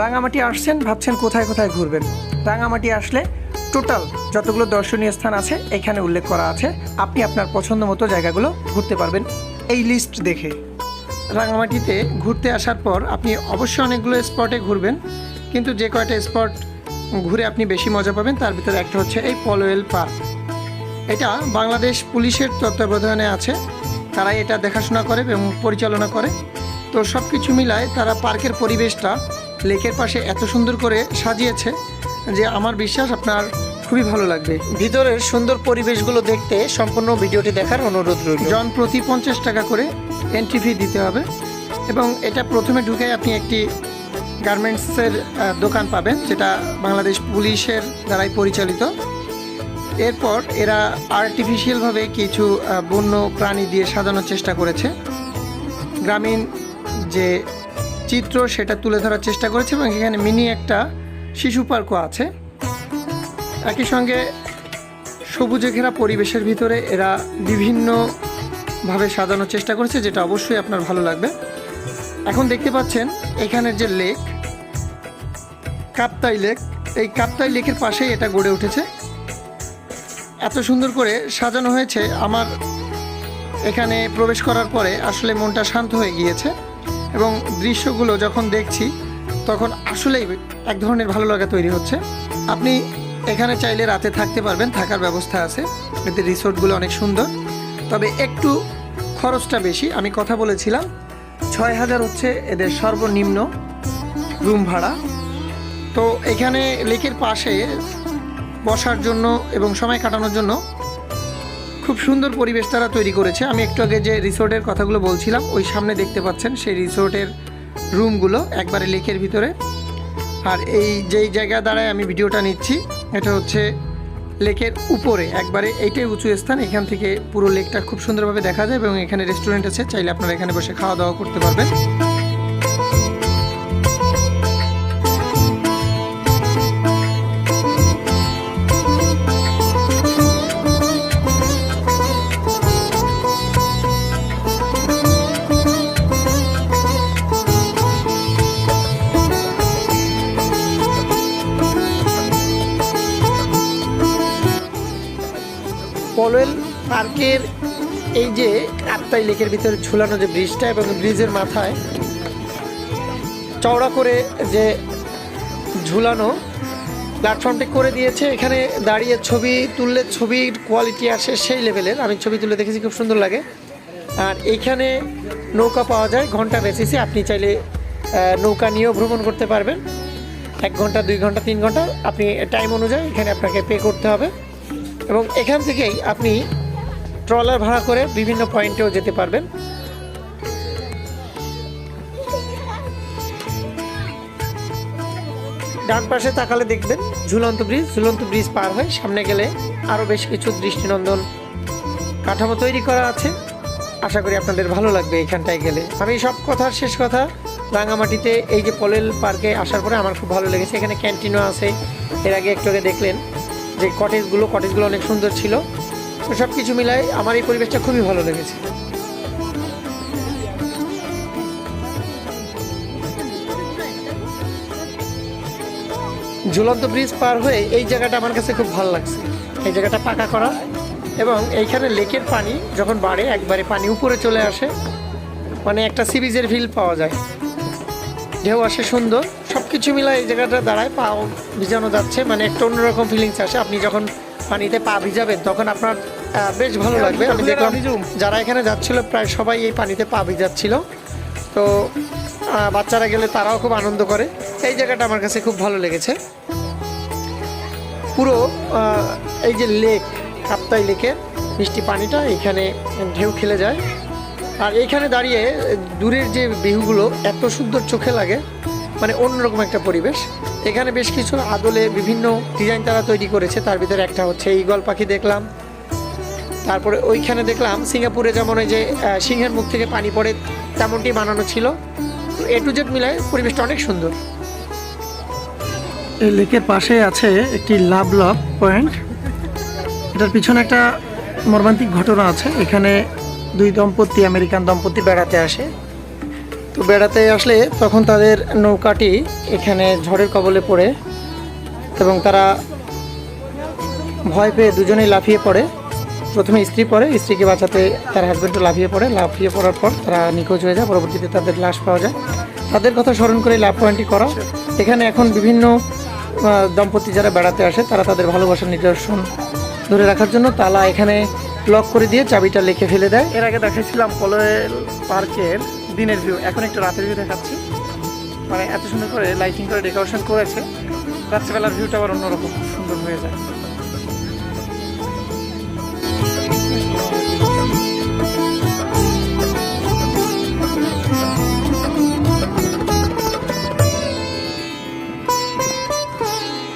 রাঙামাটি আসছেন, ভাবছেন কোথায় কোথায় ঘুরবেন। রাঙামাটি আসলে টোটাল যতগুলো দর্শনীয় স্থান আছে, এখানে উল্লেখ করা আছে। আপনি আপনার পছন্দ মতো জায়গাগুলো ঘুরতে পারবেন এই লিস্ট দেখে। রাঙামাটিতে ঘুরতে আসার পর আপনি অবশ্যই অনেকগুলো স্পটে ঘুরবেন, কিন্তু যে কয়টা স্পট ঘুরে আপনি বেশি মজা পাবেন, তার ভিতরে একটা হচ্ছে এই পলোয়েল পার্ক। এটা বাংলাদেশ পুলিশের তত্ত্বাবধানে আছে তারা এটা দেখাশোনা করে এবং পরিচালনা করে। তো সব কিছু মিলায় তারা পার্কের পরিবেশটা লেকের পাশে এত সুন্দর করে সাজিয়েছে যে আমার বিশ্বাস আপনার খুবই ভালো লাগবে। ভিতরের সুন্দর পরিবেশগুলো দেখতে সম্পূর্ণ ভিডিওটি দেখার অনুরোধ রইল। জন প্রতি পঞ্চাশ টাকা করে এন্ট্রি ফি দিতে হবে এবং এটা প্রথমে ঢুকে আপনি একটি গার্মেন্টসের দোকান পাবেন যেটা বাংলাদেশ পুলিশের দ্বারাই পরিচালিত। এরপর এরা আর্টিফিশিয়ালভাবে কিছু বন্য প্রাণী দিয়ে সাজানোর চেষ্টা করেছে। গ্রামীণ যে চিত্র সেটা তুলে ধরার চেষ্টা করেছে এবং এখানে মিনি একটা শিশু পার্কও আছে। একই সঙ্গে সবুজে ঘেরা পরিবেশের ভিতরে এরা বিভিন্নভাবে সাজানোর চেষ্টা করেছে, যেটা অবশ্যই আপনার ভালো লাগবে। এখন দেখতে পাচ্ছেন এখানের যে লেক, কাপ্তাই লেক। এই কাপ্তাই লেকের পাশেই এটা গড়ে উঠেছে। এত সুন্দর করে সাজানো হয়েছে। আমার এখানে প্রবেশ করার পরে আসলে মনটা শান্ত হয়ে গিয়েছে। এবং দৃশ্যগুলো যখন দেখছি, তখন আসলেই এক ধরনের ভালো লাগা তৈরি হচ্ছে। আপনি এখানে চাইলে রাতে থাকতে পারবেন, থাকার ব্যবস্থা আছে। এতে রিসোর্টগুলো অনেক সুন্দর। তবে একটু খরচটা বেশি, আমি কথা বলেছিলাম, ছয় হাজার হচ্ছে এদের সর্বনিম্ন রুম ভাড়া। তো এখানে লেকের পাশে বসার জন্য এবং সময় কাটানোর জন্য খুব সুন্দর পরিবেশ তারা তৈরি করেছে। আমি একটু আগে যে রিসোর্টের কথাগুলো বলছিলাম, ওই সামনে দেখতে পাচ্ছেন সেই রিসোর্টের রুমগুলো একবারে লেকের ভিতরে। আর এই যেই জায়গা দ্বারায় আমি ভিডিওটা নিচ্ছি, এটা হচ্ছে লেকের উপরে। একবারে এইটাই উঁচু স্থান, এখান থেকে পুরো লেকটা খুব সুন্দরভাবে দেখা যায় এবং এখানে রেস্টুরেন্ট আছে, চাইলে আপনারা এখানে বসে খাওয়া দাওয়া করতে পারবেন। পলোয়েল পার্কের এই যে আত্মাই লেকের ভিতরে ঝুলানো যে ব্রিজটা এবং ব্রিজের মাথায় চওড়া করে যে ঝুলানো প্ল্যাটফর্মটি করে দিয়েছে। এখানে দাঁড়িয়ে ছবি তুললে ছবির কোয়ালিটি আসে সেই লেভেলের আমি ছবি তুলে দেখেছি, খুব সুন্দর লাগে। আর এইখানে নৌকা পাওয়া যায়, ঘণ্টা বেসিসে আপনি চাইলে নৌকা নিয়েও ভ্রমণ করতে পারবেন। এক ঘণ্টা, দুই ঘণ্টা, তিন ঘণ্টা। আপনি টাইম অনুযায়ী এখানে আপনাকে পে করতে হবে। এবং এখান থেকেই আপনি ট্রলার ভাড়া করে বিভিন্ন পয়েন্টেও যেতে পারবেন। ডান পাশে তাকালে দেখবেন ঝুলন্ত ব্রিজ। ঝুলন্ত ব্রিজ পার হয়ে সামনে গেলে আরও বেশ কিছু দৃষ্টিনন্দন কাঠামো তৈরি করা আছে। আশা করি আপনাদের ভালো লাগবে এখানটায় গেলে। আমি সব কথার শেষ কথা, রাঙামাটিতে এই যে পলেল পার্কে আসার পরে আমার খুব ভালো লেগেছে। এখানে ক্যান্টিনও আছে। এর আগে একটু আগে দেখলেন। যে কটেজগুলো কটেজগুলো অনেক সুন্দর ছিল। তো সব কিছু মিলাই আমার এই পরিবেশটা খুবই ভালো লেগেছে। ঝুলন্ত ব্রিজ পার হয়ে এই জায়গাটা আমার কাছে খুব ভালো লাগছে। এই জায়গাটা পাকা করা এবং এইখানে লেকের পানি যখন বাড়ে, একবারে পানি উপরে চলে আসে মানে একটা সি বিচের ফিল পাওয়া যায়। ঢেউ আসে সুন্দর সব কিছু মিলাই এই জায়গাটা দাঁড়ায় পা ভিজানো যাচ্ছে মানে একটা অন্যরকম ফিলিংস আসে। আপনি যখন পানিতে পা ভিজাবেন তখন আপনার বেশ ভালো লাগবে। আমি দেখলাম যারা এখানে যাচ্ছিল প্রায় সবাই এই পানিতে পা ভিজাচ্ছিল। তো বাচ্চারা গেলে তারাও খুব আনন্দ করে। এই জায়গাটা আমার কাছে খুব ভালো লেগেছে। পুরো এই যে লেক কাপ্তাই লেকের মিষ্টি পানিটা এখানে ঢেউ খেলে যায়। আর এইখানে দাঁড়িয়ে, দূরের যে বিহুগুলো, এত সুন্দর চোখে লাগে মানে অন্যরকম একটা পরিবেশ। এখানে বেশ কিছু আদলে বিভিন্ন ডিজাইন তারা তৈরি করেছে। তার ভিতরে একটা হচ্ছে ঈগল পাখি দেখলাম। তারপরে ওইখানে দেখলাম সিঙ্গাপুরে যেমন ওই যে সিংহের মুখ থেকে পানি পড়ে তেমনটি বানানো ছিল। এ টু জেড মিলায় পরিবেশটা অনেক সুন্দর। এই লেকের পাশে আছে একটি লাভ লাভ পয়েন্ট। এটার পিছনে একটা মর্মান্তিক ঘটনা আছে। এখানে দুই দম্পতি, আমেরিকান দম্পতি বেড়াতে আসে। তো বেড়াতে আসলে তখন তাদের নৌকাটি এখানে ঝড়ের কবলে পড়ে এবং তারা ভয় পেয়ে দুজনেই লাফিয়ে পড়ে। প্রথমে স্ত্রী পড়ে, স্ত্রীকে বাঁচাতে তার হাজব্যান্ডও লাফিয়ে পড়ে। লাফিয়ে পড়ার পর তারা নিখোঁজ হয়ে যায়, পরবর্তীতে তাদের লাশ পাওয়া যায়। তাদের কথা স্মরণ করে লাভ পয়েন্টটি করা। এখানে এখন বিভিন্ন দম্পতি যারা বেড়াতে আসে, তারা তাদের ভালোবাসার নিদর্শন ধরে রাখার জন্য তালা এখানে লক করে দিয়ে চাবিটা লিখে ফেলে দেয়। এর আগে দেখাচ্ছিলাম কলোয়েল পার্কের দিনের ভিউ এখন একটু রাতের ভিউ দেখাচ্ছি। মানে এত সুন্দর করে লাইটিং করে ডেকোরেশন করেছে। রাত্রেবেলার ভিউটা আবার অন্যরকম, সুন্দর হয়ে যায়।